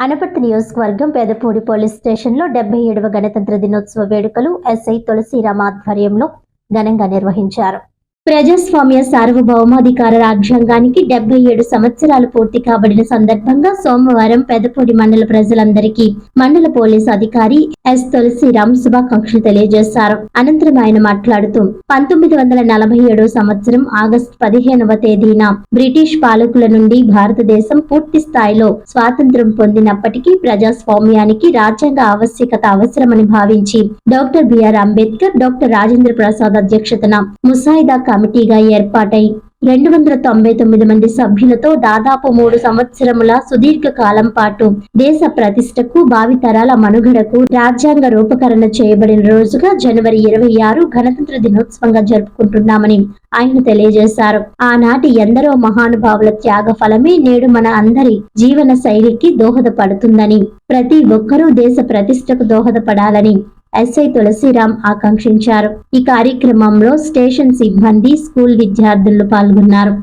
అనపర్తి నియోజకవర్గం పెదపూడి పోలీస్ స్టేషన్లో డెబ్బై ఏడవ గణతంత్ర దినోత్సవ వేడుకలు ఎస్ఐ తులసిరామ ఆధ్వర్యంలో ఘనంగా నిర్వహించారు. ప్రజాస్వామ్య సార్వభౌమాధికార రాజ్యాంగానికి డెబ్బై ఏడు సంవత్సరాలు పూర్తి కాబడిన సందర్భంగా సోమవారం పెదపూడి మండల ప్రజలందరికీ మండల పోలీస్ అధికారి ఎస్ తులసిరామ్ శుభాకాంక్షలు తెలియజేశారు. అనంతరం ఆయన మాట్లాడుతూ పంతొమ్మిది వందల నలభై ఏడో సంవత్సరం ఆగస్టు పదిహేనవ తేదీన బ్రిటిష్ పాలకుల నుండి భారతదేశం పూర్తి స్థాయిలో స్వాతంత్ర్యం పొందినప్పటికీ ప్రజాస్వామ్యానికి రాజ్యాంగ ఆవశ్యకత అవసరమని భావించి doctor BR Ambedkar doctor Rajendra Prasad అధ్యక్షతన ముసాయిదా కమిటీగా ఏర్పాటై రెండు వందల తొంభై తొమ్మిది మంది సభ్యులతో దాదాపు మూడు సంవత్సరముల సుదీర్ఘ కాలం పాటు దేశ ప్రతిష్టకు భావితరాల మనుగడకు రాజ్యాంగ రూపకరణ చేయబడిన రోజుగా జనవరి ఇరవై ఆరు గణతంత్ర దినోత్సవంగా జరుపుకుంటున్నామని ఆయన తెలియజేశారు. ఆనాటి ఎందరో మహానుభావుల త్యాగ ఫలమే నేడు మన అందరి జీవన శైలికి దోహదపడుతుందని ప్రతి ఒక్కరూ దేశ ప్రతిష్టకు దోహదపడాలని ఎస్ఐ తులసిరామ్ ఆకాంక్షించారు. ఈ కార్యక్రమంలో స్టేషన్ సిబ్బంది స్కూల్ విద్యార్థులు పాల్గొన్నారు.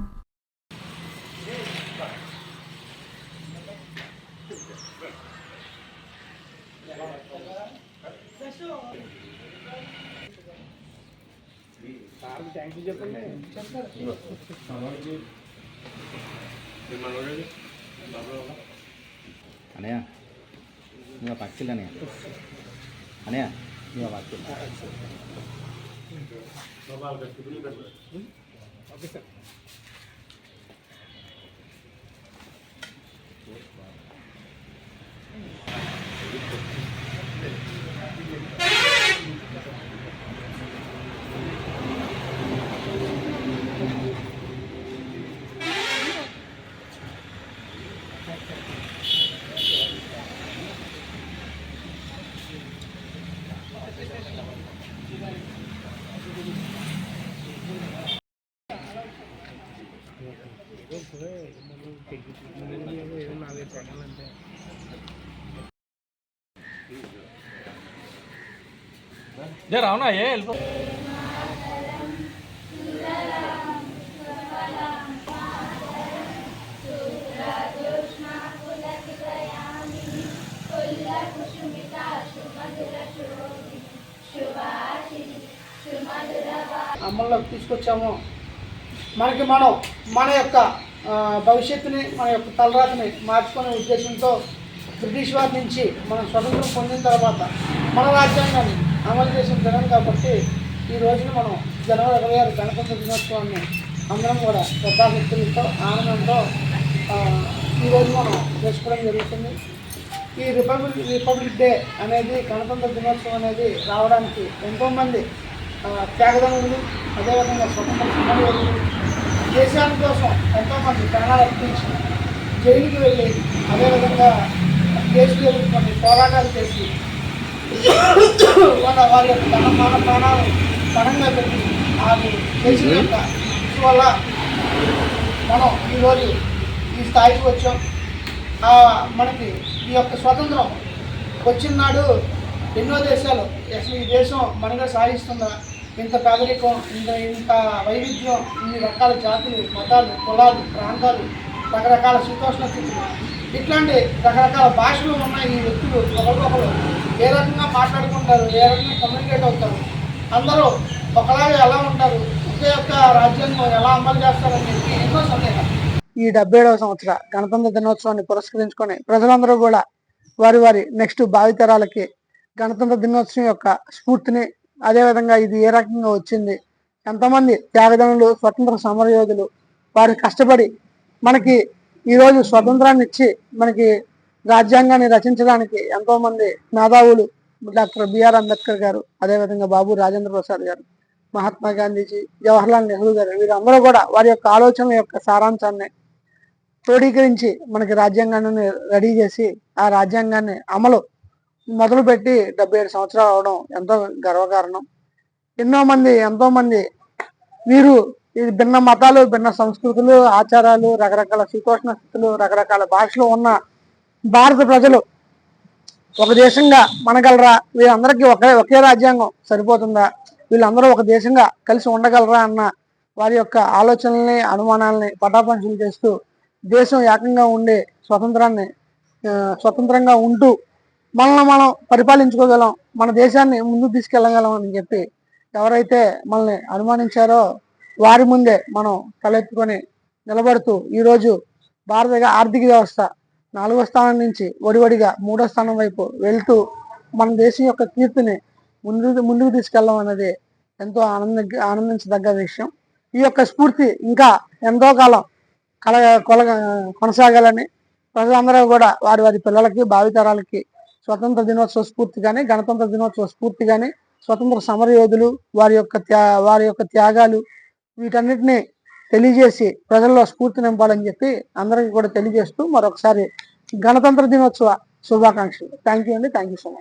అనయ్య పక్షులు అనయ్య నువ్వు పక్షులు జర రావునా ఏ వెళ్ళిపో అమల్లోకి తీసుకొచ్చాము. మనకి మనం మన యొక్క భవిష్యత్తుని మన యొక్క తలరాతని మార్చుకునే ఉద్దేశంతో బ్రిటిష్ వారి నుంచి మనం స్వతంత్రం పొందిన తర్వాత మన రాజ్యాంగాన్ని అమలు చేసిన దినం కాబట్టి ఈ రోజున మనం జనవరి ఇరవై ఆరు గణతంత్ర దినోత్సవాన్ని అందరం కూడా శ్రద్ధాభక్తులతో ఆనందంతో ఈరోజు మనం చేసుకోవడం జరుగుతుంది. ఈ రిపబ్లిక్ రిపబ్లిక్ డే అనేది గణతంత్ర దినోత్సవం అనేది రావడానికి ఎంతోమంది ఆ, త్యాగదనులు అదేవిధంగా స్వతంత్ర సమరయోధులు దేశాని కోసం ఎంతోమంది ప్రాణాలు అర్పించి జైలుకి వెళ్ళి అదేవిధంగా దేశం ఎదుర్కొని పోరాటాలు చేసి వాళ్ళ వారి యొక్క తన మాన ప్రాణాలు పణంగా పెట్టి అది చేసిన యొక్క వల్ల మనం ఈరోజు ఈ స్థాయికి వచ్చాం. మనకి ఈ యొక్క స్వతంత్రం వచ్చిన నాడు ఎన్నో దేశాలు అసలు ఈ దేశం మనగా సాధిస్తుందా ఇంత పేదరికం ఇంత ఇంత వైవిధ్యం ఇన్ని రకాల జాతులు మతాలు కులాలు ప్రాంతాలు రకరకాల శీతోష్ణ స్థితులు ఇట్లాంటి రకరకాల భాషలు ఉన్న ఈ వ్యక్తులు. ఒకరికొకరు ఏ రకంగా మాట్లాడుకుంటారు ఏ రకంగా కమ్యూనికేట్ అవుతారు? అందరూ ఒకలాగా ఎలా ఉంటారు? ఒకే యొక్క రాజ్యాంగం ఎలా అమలు చేస్తారని చెప్పి ఎన్నో సందేహాలు. ఈ డెబ్బై ఏడవ సంవత్సర గణతంత్ర దినోత్సవాన్ని పురస్కరించుకొని ప్రజలందరూ కూడా వారి వారి నెక్స్ట్ భావితరాలకి గణతంత్ర దినోత్సవం యొక్క స్ఫూర్తిని అదేవిధంగా ఇది ఏ రకంగా వచ్చింది? ఎంతమంది త్యాగదనులు స్వతంత్ర సమరయోధులు వారు కష్టపడి మనకి ఈరోజు స్వతంత్రాన్ని ఇచ్చి మనకి రాజ్యాంగాన్ని రచించడానికి ఎంతో మంది మేధావులు డాక్టర్ బిఆర్ అంబేద్కర్ గారు అదేవిధంగా బాబు రాజేంద్ర ప్రసాద్ గారు మహాత్మా గాంధీజీ జవహర్లాల్ నెహ్రూ గారు వీరందరూ కూడా వారి యొక్క ఆలోచనల యొక్క సారాంశాన్ని క్రోడీకరించి మనకి రాజ్యాంగాన్ని రెడీ చేసి ఆ రాజ్యాంగాన్ని అమలు మొదలుపెట్టి డెబ్బై ఏడు సంవత్సరాలు అవడం ఎంతో గర్వకారణం. ఎన్నో మంది ఎంతో మంది వీరు ఇది భిన్న మతాలు భిన్న సంస్కృతులు ఆచారాలు రకరకాల శీతోష్ణ స్థితులు రకరకాల భాషలు ఉన్న భారత ప్రజలు ఒక దేశంగా మనగలరా? వీళ్ళందరికీ ఒకే ఒకే రాజ్యాంగం సరిపోతుందా? వీళ్ళందరూ ఒక దేశంగా కలిసి ఉండగలరా? అన్న వారి యొక్క ఆలోచనల్ని అనుమానాలని పటాపంచలు చేస్తూ దేశం ఏకంగా ఉండే స్వతంత్రాన్ని స్వతంత్రంగా ఉంటూ మనల్ని మనం పరిపాలించుకోగలం మన దేశాన్ని ముందుకు తీసుకెళ్ళగలం అని చెప్పి ఎవరైతే మనల్ని అనుమానించారో వారి ముందే మనం తలెత్తుకొని నిలబడుతూ ఈరోజు భారత ఆర్థిక వ్యవస్థ నాలుగో స్థానం నుంచి ఒడివడిగా మూడో స్థానం వైపు వెళ్తూ మన దేశం యొక్క కీర్తిని ముందు ముందుకు తీసుకెళ్ళడం అనేది ఎంతో ఆనంద ఆనందించదగ్గ విషయం. ఈ యొక్క స్ఫూర్తి ఇంకా ఎంతో కాలం కల కొల కొనసాగాలని ప్రజలందరూ కూడా వారి వారి పిల్లలకి భావితరాలకి స్వతంత్ర దినోత్సవ స్ఫూర్తి కానీ గణతంత్ర దినోత్సవ స్ఫూర్తిగానే స్వతంత్ర సమర యోధులు వారి యొక్క త్యా వారి యొక్క త్యాగాలు వీటన్నిటిని తెలియజేసి ప్రజల్లో స్ఫూర్తి నింపాలని చెప్పి అందరికీ కూడా తెలియజేస్తూ మరొకసారి గణతంత్ర దినోత్సవ శుభాకాంక్షలు. థ్యాంక్ యూ అండి. Thank you so much